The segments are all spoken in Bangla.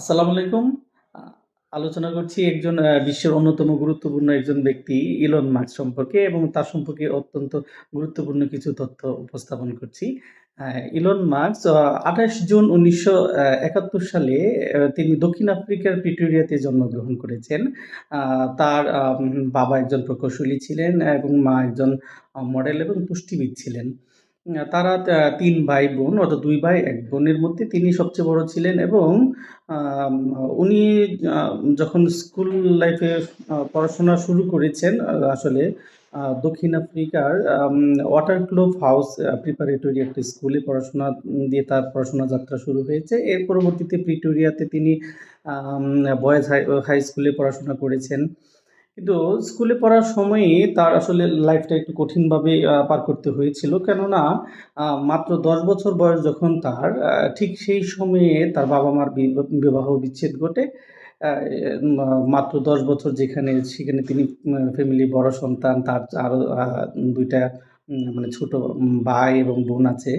আসসালামু আলাইকুম। আলোচনা করছি একজন বিশ্বের অন্যতম গুরুত্বপূর্ণ একজন ব্যক্তি, ইলন মাস্ক সম্পর্কে এবং তার সম্পর্কে অত্যন্ত গুরুত্বপূর্ণ কিছু তথ্য উপস্থাপন করছি। ইলন মাস্ক আঠাশ ২৮ জুন ১৯৭১ সালে তিনি দক্ষিণ আফ্রিকার প্রিটোরিয়াতে জন্মগ্রহণ করেছেন। তার বাবা একজন প্রকৌশলী ছিলেন এবং মা একজন মডেল এবং পুষ্টিবিদ ছিলেন। তারা তিন ভাই-বোন অর্থাৎ দুই ভাই, এক বোনের মধ্যে তিনি সবচেয়ে বড় ছিলেন এবং উনি যখন স্কুল লাইফে পড়াশোনা শুরু করেছেন আসলে দক্ষিণ আফ্রিকার, আম, ওয়াটারক্লোভ হাউস প্রিপারেটরি একটা স্কুলে পড়াশোনা দিয়ে তার পড়াশোনা যাত্রা শুরু হয়েছে। এর পরবর্তীতে প্রিটোরিয়াতে তিনি বয়েজ হাই হাই স্কুলে পড়াশোনা করেছেন। কিন্তু স্কুলে পড়ার সময়ে তার আসলে লাইফটা একটু কঠিনভাবে পার করতে হয়েছিল। কেননা মাত্র ১০ বছর বয়স যখন তার ঠিক সেই সময়ে তার বিব, বিবাহ বিচ্ছেদ ঘটে। মাত্র ১০ বছর যেখানে, সেখানে তিনি আ ফ্যামিলির বড় সন্তান, তার আরও আ ২ টা উম মানে ছোট ভাই এবং বোন আছে।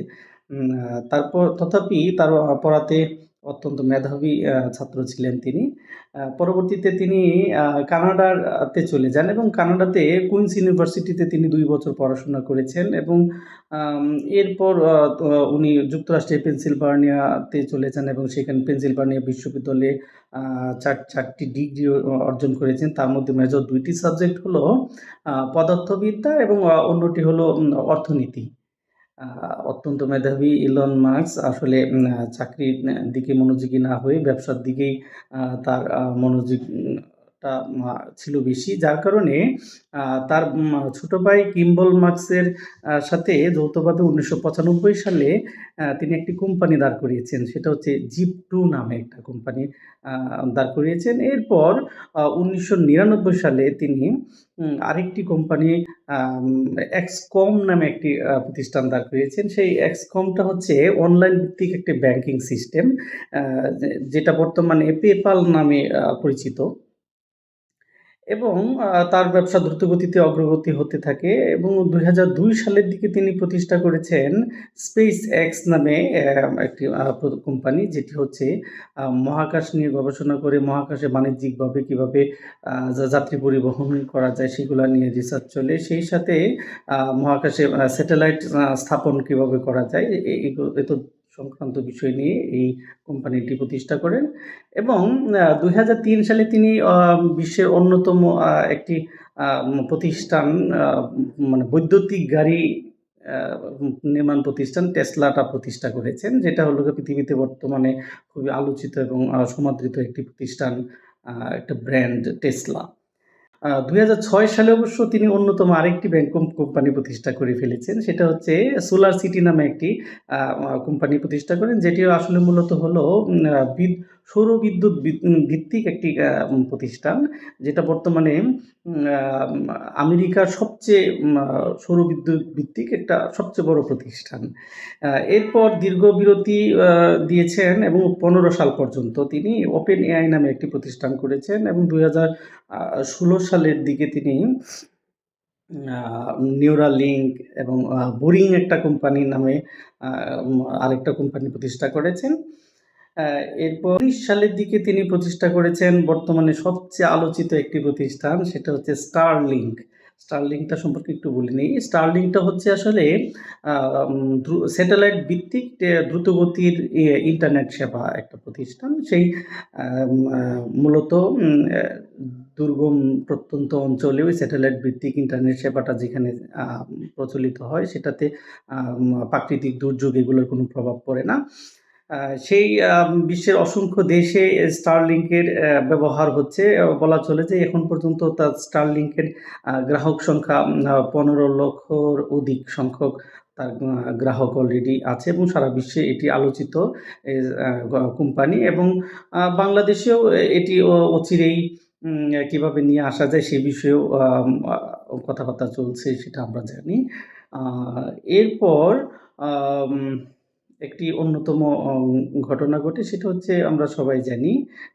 তারপর, তথাপি তার পড়াতে অত্যন্ত মেধাবী ছাত্র ছিলেন তিনি। পরবর্তীতে তিনি আ কানাডার আ তে চলে যান এবং কানাডাতে কুইন্স ইউনিভার্সিটিতে তিনি দুই বছর পড়াশোনা করেছেন এবং এরপর উনি যুক্তরাষ্ট্রের পেনসিলভানিয়াতে চলে যান এবং সেখানে পেনসিলভানিয়া বিশ্ববিদ্যালয়ে চার ৪ ৪ ডিগ্রি অর্জন করেছেন। তার মধ্যে মেজর দুইটি সাবজেক্ট হলো পদার্থবিদ্যা এবং অন্যটি হলো অর্থনীতি। অত্যন্ত মেধাবী ইলন মার্কস আসলে চাকরির দিকে মনোযোগী না হয়ে ব্যবসার দিকেই তার মনোযোগ উম টা ছিল বেশি। যার কারণে তার ছোট ভাই কিম্বল মার্কসের সাথে যৌথভাবে ১৯৯৫ সালে তিনি একটি কোম্পানি দাঁড় করিয়েছেন। সেটা হচ্ছে জিপ টু নামে একটা কোম্পানি দাঁড় করিয়েছেন। এরপর উনিশশো ১৯৯৯ সালে তিনি আরেকটি কোম্পানি এক্সকম নামে একটি প্রতিষ্ঠান দাঁড় করিয়েছেন। সেই এক্সকমটা হচ্ছে অনলাইন ভিত্তিক একটি ব্যাংকিং সিস্টেম যেটা বর্তমানে পেপ্যাল নামে পরিচিত। এবং তার ব্যবসা দ্রুতগতিতে অগ্রগতি হতে থাকে এবং ২০০২ সালের দিকে তিনি প্রতিষ্ঠা করেছেন স্পেস এক্স নামে একটি কোম্পানি যেটি হচ্ছে মহাকাশ নিয়ে গবেষণা করে মহাকাশে বাণিজ্যিকভাবে কীভাবে যাত্রী পরিবহন করা যায় সেগুলা নিয়ে রিসার্চ চলে। সেই সাথে মহাকাশে স্যাটেলাইট স্থাপন কীভাবে করা যায় এত সংক্রান্ত বিষয় নিয়ে এই কোম্পানিটি প্রতিষ্ঠা করেন এবং ২০০৩ সালে তিনি বিশ্বের অন্যতম একটি প্রতিষ্ঠান মানে বৈদ্যুতিক গাড়ি নির্মাণ প্রতিষ্ঠান টেসলাটা প্রতিষ্ঠা করেছেন। যেটা হলো পৃথিবীতে বর্তমানে খুবই আলোচিত এবং সমাদৃত একটি প্রতিষ্ঠান একটা ব্র্যান্ড টেসলা। ২০০৬ সালে অবশ্য তিনি অন্যতম আরেকটি ব্যাংক কোম্পানি প্রতিষ্ঠা করে ফেলেছেন। সেটা হচ্ছে সোলার সিটি নামে একটি কোম্পানি প্রতিষ্ঠা করেন। যেটি আসলে মূলত হলো সৌর বিদ্যুৎ ভিত্তিক একটি প্রতিষ্ঠান। যেটা বর্তমানে আমেরিকার সবচেয়ে সৌর বিদ্যুৎ ভিত্তিক একটা সবচেয়ে বড় প্রতিষ্ঠান। এরপর দীর্ঘ বিরতি দিয়েছেন এবং ১৫ সাল পর্যন্ত তিনি ওপেন এআই নামে একটি প্রতিষ্ঠান করেছেন এবং ২০১৬ সালের দিকে তিনি নিউরালিঙ্ক এবং বোরিং একটা কোম্পানি নামে আরেকটা কোম্পানি প্রতিষ্ঠা করেছেন। এরপর ১৯ সালের দিকে তিনি প্রতিষ্ঠা করেছেন বর্তমানে সবচেয়ে আলোচিত একটি প্রতিষ্ঠান, সেটা হচ্ছে Starlink। Starlink-টা সম্পর্কে একটু বলে নেই। Starlink-টা হচ্ছে আসলে স্যাটেলাইট ভিত্তিক দ্রুতগতির ইন্টারনেট সেবা একটা প্রতিষ্ঠান। সেই মূলত দুর্গম প্রত্যন্ত অঞ্চলেও স্যাটেলাইট ভিত্তিক ইন্টারনেট সেবাটা যেখানে প্রচলিত হয়, সেটাতে প্রাকৃতিক দুর্যোগ এগুলোর কোনো প্রভাব পড়ে না। সেই বিশ্বের অসংখ্য দেশে Starlink-এর ব্যবহার হচ্ছে। বলা চলে যে এখন পর্যন্ত তার আ, গ্রাহক সংখ্যা পনেরো লক্ষর অধিক সংখ্যক তার গ্রাহক অলরেডি আছে এবং সারা বিশ্বে এটি আলোচিত কোম্পানি এবং বাংলাদেশেও এটি অচিরেই কীভাবে নিয়ে আসা যায় সে বিষয়েও কথাবার্তা চলছে সেটা আমরা জানি। এরপর একটি অন্যতম ঘটনা ঘটে সেটা হচ্ছে আমরা সবাই জানি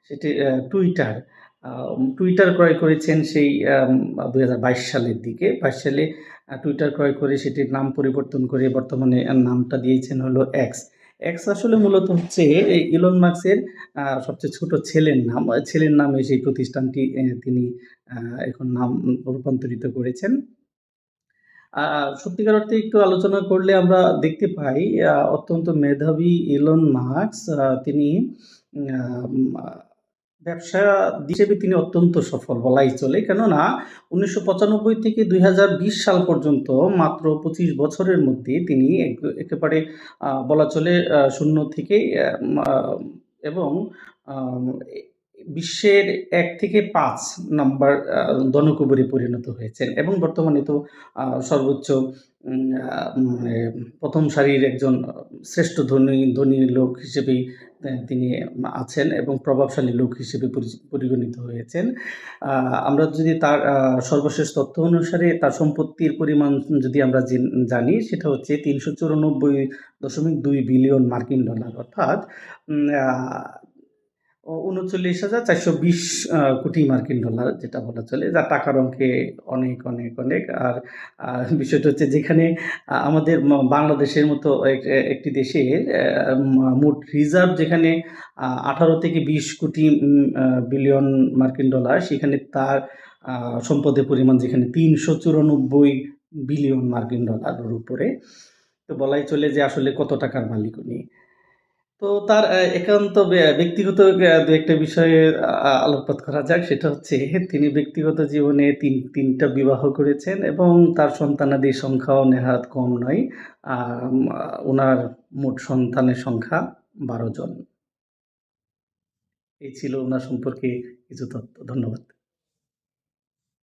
সেটি টুইটার টুইটার ক্রয় করেছেন সেই ২০২২ সালের দিকে। ২২ সালে টুইটার ক্রয় করে সেটির নাম পরিবর্তন করে বর্তমানে নামটা দিয়েছেন হলো X। এক্স আসলে মূলত হচ্ছে ইলন মার্কসের সবচেয়ে ছোট ছেলের নাম। ছেলের নামে সেই প্রতিষ্ঠানটি তিনি এখন নাম রূপান্তরিত করেছেন। সত্যিকার অর্থে একটু আলোচনা করলে আমরা দেখতে পাই অত্যন্ত মেধাবী ইলন মাস্ক তিনি ব্যবসা হিসেবে তিনি অত্যন্ত সফল, বলাই চলে। কেননা ১৯৯৫ থেকে ২০২০ সাল পর্যন্ত মাত্র ২৫ বছরের মধ্যে তিনি এক, একেবারে বলা চলে শূন্য থেকে এবং বিশ্বের এক থেকে পাঁচ নাম্বার, আ, ধনকুবেরে পরিণত হয়েছেন এবং বর্তমানে তো সর্বোচ্চ ১ম সারির একজন শ্রেষ্ঠ ধনী ধনী লোক হিসেবেই তিনি আছেন এবং প্রভাবশালী লোক হিসেবে পরিগণিত হয়েছেন। আমরা যদি তার সর্বশেষ তথ্য অনুসারে তার সম্পত্তির পরিমাণ যদি আমরা জানি সেটা হচ্ছে ৩৯৪.২ বিলিয়ন মার্কিন ডলার, অর্থাৎ আ ও ৩৯,৪২০ আ কোটি মার্কিন ডলার যেটা বলা চলে যা টাকার অঙ্কে অনেক, অনেক, অনেক। আর বিষয়টা হচ্ছে যেখানে আমাদের বাংলাদেশের মতো একটি দেশের মোট রিজার্ভ যেখানে আঠারো থেকে ২০ কোটি বিলিয়ন মার্কিন ডলার সেখানে তার সম্পদের পরিমাণ যেখানে ৩৯৪ বিলিয়ন মার্কিন ডলারের উপরে। তো বলাই চলে যে আসলে কত টাকার মালিক উনি। তো তার একান্ত ব্যক্তিগত দু ২-১ বিষয়ে আলোকপাত করা যাক। সেটা হচ্ছে, তিনি ব্যক্তিগত জীবনে তিন, তিনটা বিবাহ করেছেন এবং তার সন্তানাদির সংখ্যাও নেহাত কম নয়। আ মোট সন্তানের সংখ্যা ১২ জন। এই ছিল ওনার সম্পর্কে কিছু তথ্য। ধন্যবাদ।